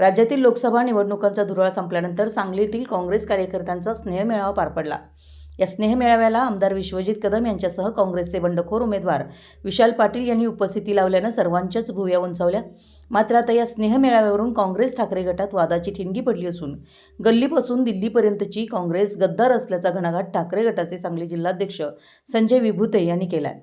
राज्यातील लोकसभा निवडणुकांचा धुराळा संपल्यानंतर सांगलीतील काँग्रेस कार्यकर्त्यांचा स्नेहमेळावा पार पडला. या स्नेहमेळाव्याला आमदार विश्वजित कदम यांच्यासह काँग्रेसचे बंडखोर उमेदवार विशाल पाटील यांनी उपस्थिती लावल्यानं सर्वांच्याच भुव्या उंचावल्या. मात्र आता या स्नेहमेळाव्यावरून काँग्रेस ठाकरे गटात वादाची ठिणगी पडली असून गल्लीपासून दिल्लीपर्यंतची काँग्रेस गद्दार असल्याचा घणाघाट ठाकरे गटाचे सांगली जिल्हाध्यक्ष संजय विभूते यांनी केलाय.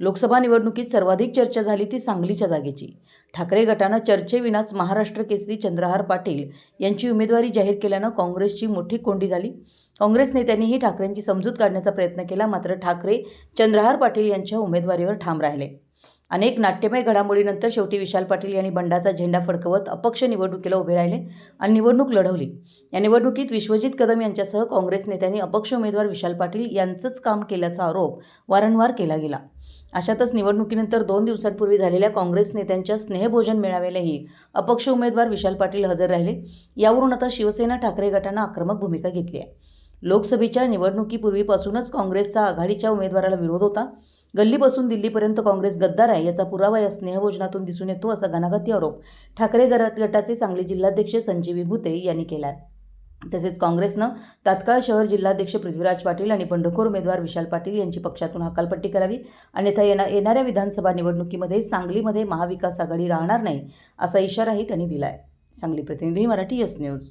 लोकसभा निवडणुकीत सर्वाधिक चर्चा झाली ती सांगलीच्या जागेची. ठाकरे गटानं चर्चेविनाच महाराष्ट्र केसरी चंद्रहार पाटील यांची उमेदवारी जाहीर केल्यानं काँग्रेसची मोठी कोंडी झाली. काँग्रेस नेत्यांनीही ठाकरेंची समजूत काढण्याचा प्रयत्न केला मात्र ठाकरे चंद्रहार पाटील यांच्या उमेदवारीवर ठाम राहिले. अनेक नाट्यमय घडामोडीनंतर शेवटी विशाल पाटील यांनी बंडाचा झेंडा फडकवत अपक्ष निवडणुकीला उभे राहिले आणि निवडणूक लढवली. या निवडणुकीत विश्वजित कदम यांच्यासह काँग्रेस नेत्यांनी अपक्ष उमेदवार विशाल पाटील यांचंच काम केल्याचा आरोप वारंवार केला गेला. अशातच निवडणुकीनंतर दोन दिवसांपूर्वी झालेल्या काँग्रेस नेत्यांच्या स्नेहभोजन मेळाव्यालाही अपक्ष उमेदवार विशाल पाटील हजर राहिले. यावरून आता शिवसेना ठाकरे गटानं आक्रमक भूमिका घेतली आहे. लोकसभेच्या निवडणुकीपूर्वीपासूनच काँग्रेसचा आघाडीच्या उमेदवाराला विरोध होता. गल्लीपासून दिल्लीपर्यंत काँग्रेस गद्दार आहे याचा पुरावा या स्नेहभोजनातून दिसून येतो असा घणाघाती आरोप ठाकरे गटाचे सांगली जिल्हाध्यक्ष संजीवी भुते यांनी केला आहे तसेच काँग्रेसनं तात्काळ शहर जिल्हाध्यक्ष पृथ्वीराज पाटील आणि बंडखोर उमेदवार विशाल पाटील यांची पक्षातून हकालपट्टी करावी अन्यथा येणा येणाऱ्या विधानसभा निवडणुकीमध्ये सांगलीमध्ये महाविकास आघाडी राहणार नाही असा इशाराही त्यांनी दिला आहे सांगली प्रतिनिधी मराठी यस न्यूज.